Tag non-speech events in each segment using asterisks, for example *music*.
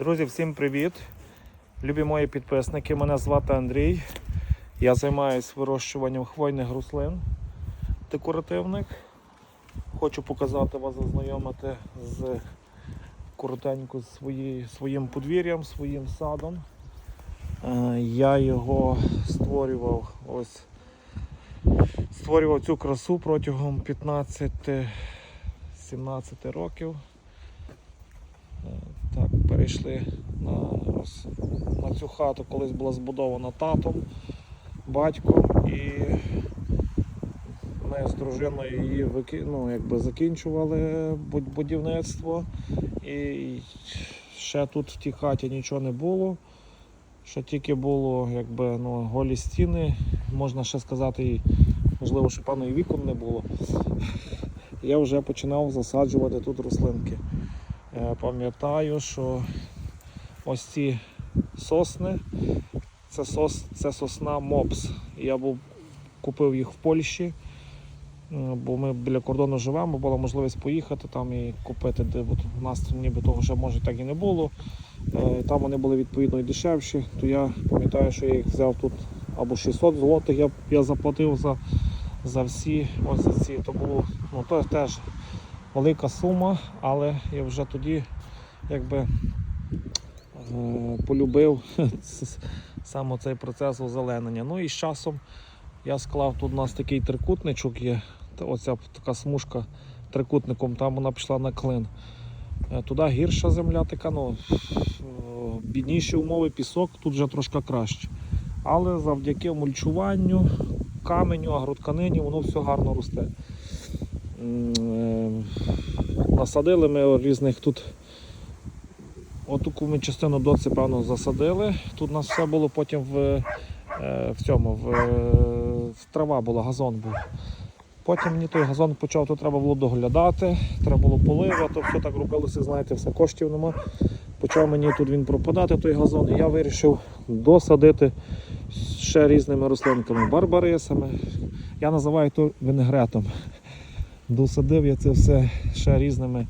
Друзі, всім привіт! Любі мої підписники, мене звати Андрій. Я займаюся вирощуванням хвойних рослин декоративних. Хочу показати вас, зазнайомити з коротенько свої, своїм подвір'ям, своїм садом. Е, Я його створював ось створював цю красу протягом 15-17 років. Перейшли на, на цю хату, колись була збудована татом, батьком, і ми з дружиною її вики, ну, якби закінчували будівництво. І ще тут в тій хаті нічого не було. Ще тільки було якби, ну, голі стіни, можна ще сказати, і, можливо, ще певно і вікон не було. Я вже починав засаджувати тут рослинки. Е, Пам'ятаю, що ось ці сосни, це, сос, це сосна Мопс. Я був, купив їх в Польщі, е, бо ми біля кордону живемо, була можливість поїхати там і купити, де у нас ніби того вже може так і не було. Е, Там вони були відповідно і дешевші, то я пам'ятаю, що я їх взяв тут або 600 злотих я, я заплатив за, за всі ось за ці. То було ну, то теж велика сума, але я вже тоді якби е, полюбив *laughs* саме цей процес озеленення. Ну і з часом я склав тут у нас такий трикутничок є, оця така смужка трикутником, там вона пішла на клин. Е, Туди гірша земля така, ну, е, бідніші умови, пісок, тут вже трошки краще. Але завдяки мульчуванню, каменю, агротканині, воно все гарно росте. Е, Насадили ми різних тут. Отаку ми частину доці, певно, засадили. Тут у нас все було потім в, е, в цьому, в, е, в трава була, газон був. Потім мені той газон почав, то треба було доглядати, треба було полива, то все так робилося, знаєте, все коштів нема. Почав мені тут він пропадати, той газон, і я вирішив досадити ще різними рослинками, барбарисами. Я називаю то винегретом. Досадив я це все ще різними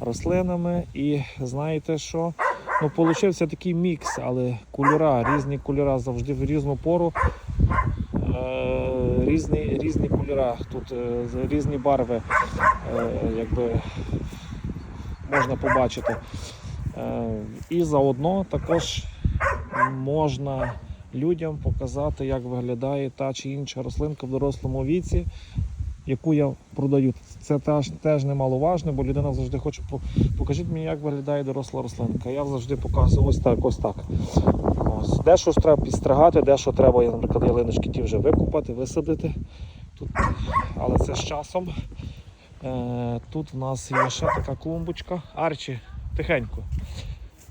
рослинами. І знаєте що? Ну, получився такий мікс, але кольора, різні кольора завжди в різну пору. Е, різні, різні кольора, тут е, різні барви е, якби, можна побачити. І заодно також можна людям показати, як виглядає та чи інша рослинка в дорослому віці, яку я продаю. Це теж, теж немаловажно, бо людина завжди хоче покажіть мені, як виглядає доросла рослинка. Я завжди показую ось так, ось так. Ось. Дещо треба підстригати, дещо треба, наприклад, ялиночки ті вже викупати, висадити. Тут, але це з часом. Е, тут в нас є ще така клумбочка. Арчі, тихенько.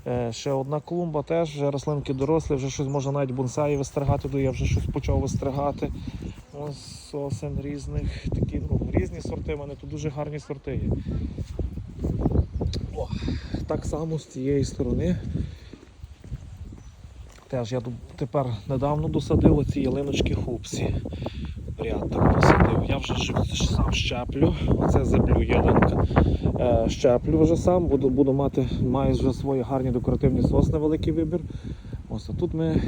Е, ще одна клумба теж, вже рослинки дорослі, вже щось можна навіть бонсаї вистригати, то я вже щось почав вистригати. Сосен різних, такі ну, різні сорти, у мене тут дуже гарні сорти є. О, так само з цієї сторони. Теж я тепер недавно досадив оці ялиночки хупсі. Ряд так посадив. Я вже сам щеплю. Оце зеблю ялинка. Е, щеплю вже сам, буду, буду мати, маю вже свої гарні декоративні сосни, великий вибір. Ось а тут ми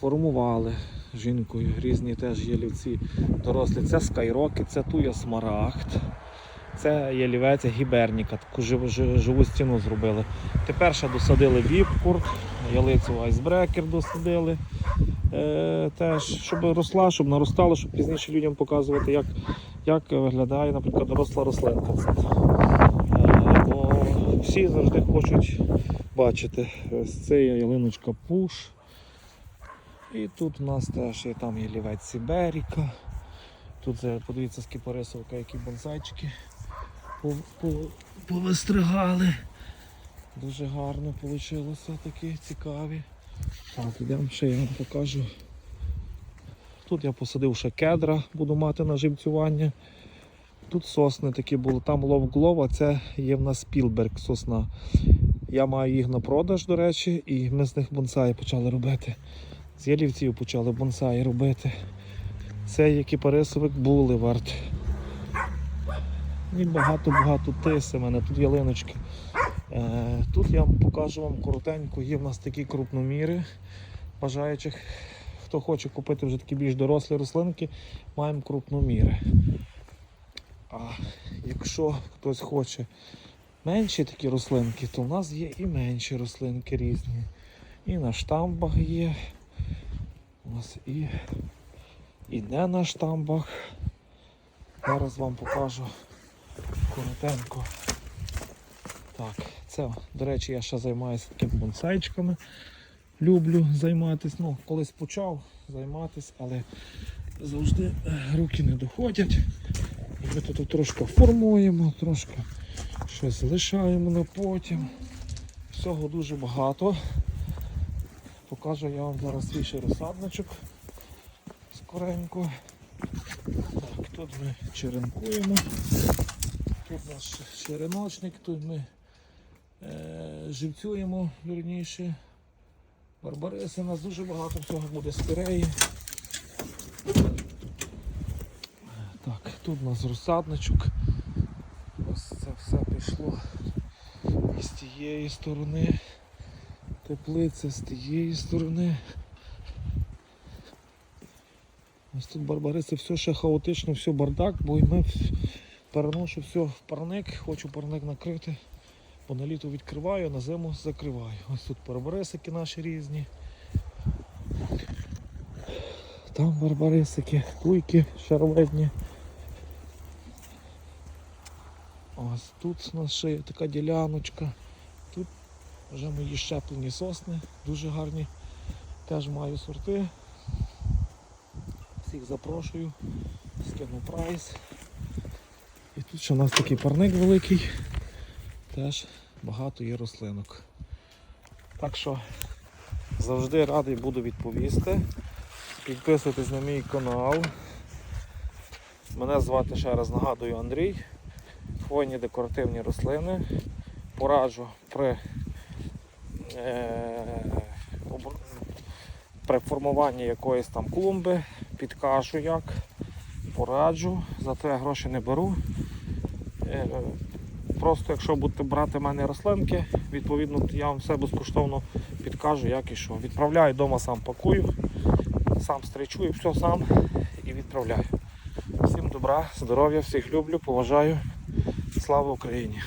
формували жінкою різні теж ялівці дорослі. Це скайроки, це туя смарагд. Це ялівець гіберніка, таку живу, живу, стіну зробили. Тепер ще досадили віпкур, ялицю айсбрекер досадили. Е, теж, щоб росла, щоб наростала, щоб пізніше людям показувати, як, як виглядає, наприклад, доросла рослинка. Е, бо всі завжди хочуть бачити. Ось це ялиночка пуш. І тут у нас теж є там ялівець Сіберіка. Тут е, подивіться з кіпарисовка, які бонсайчики пов- пов- повистригали. Дуже гарно вийшло, такі цікаві. Так, йдемо ще я вам покажу. Тут я посадив ще кедра, буду мати на живцювання. Тут сосни такі були, там лов а це є в нас Спілберг сосна. Я маю їх на продаж, до речі, і ми з них бонсаї почали робити. З ялівців почали бонсаї робити. Це є кіпарисовик Булевард. І багато-багато тиси мене, тут ялиночки. Е, Тут я покажу вам коротенько, є в нас такі крупноміри бажаючих. Хто хоче купити вже такі більш дорослі рослинки, маємо крупноміри. А якщо хтось хоче менші такі рослинки, то в нас є і менші рослинки різні. І на штамбах є. Ось і, не на штамбах. Зараз вам покажу коротенько. Так, це, до речі, я ще займаюся такими бонсайчиками. Люблю займатися. Ну, колись почав займатися, але завжди руки не доходять. Ми тут трошки формуємо, трошки щось залишаємо на потім. Всього дуже багато. Покажу я вам зараз свій розсадничок скоренько. Так, тут ми черенкуємо. Тут наш череночник, тут ми е, живцюємо вірніше. Барбариси, у нас дуже багато всього буде спиреї. Так, тут у нас розсадничок. Ось це все пішло і з тієї сторони. Теплиця з тієї сторони. Ось тут барбариси, все ще хаотично, все бардак, бо й ми переношу все в парник, хочу парник накрити, бо на літо відкриваю, на зиму закриваю. Ось тут барбарисики наші різні. Там барбарисики, туйки шаровидні. Ось тут у нас ще є така діляночка. Вже мої щеплені сосни, дуже гарні. Теж маю сорти. Всіх запрошую, скину прайс. І тут ще у нас такий парник великий, теж багато є рослинок. Так що завжди радий буду відповісти. Підписуйтесь на мій канал. Мене звати ще раз нагадую Андрій. Хвойні декоративні рослини. Пораджу при, при формуванні якоїсь там клумби, підкажу як, пораджу, за це я гроші не беру. Е, Просто якщо будете брати в мене рослинки, відповідно я вам все безкоштовно підкажу, як і що. Відправляю вдома, сам пакую, сам стрічую, все сам і відправляю. Всім добра, здоров'я, всіх люблю, поважаю. Слава Україні!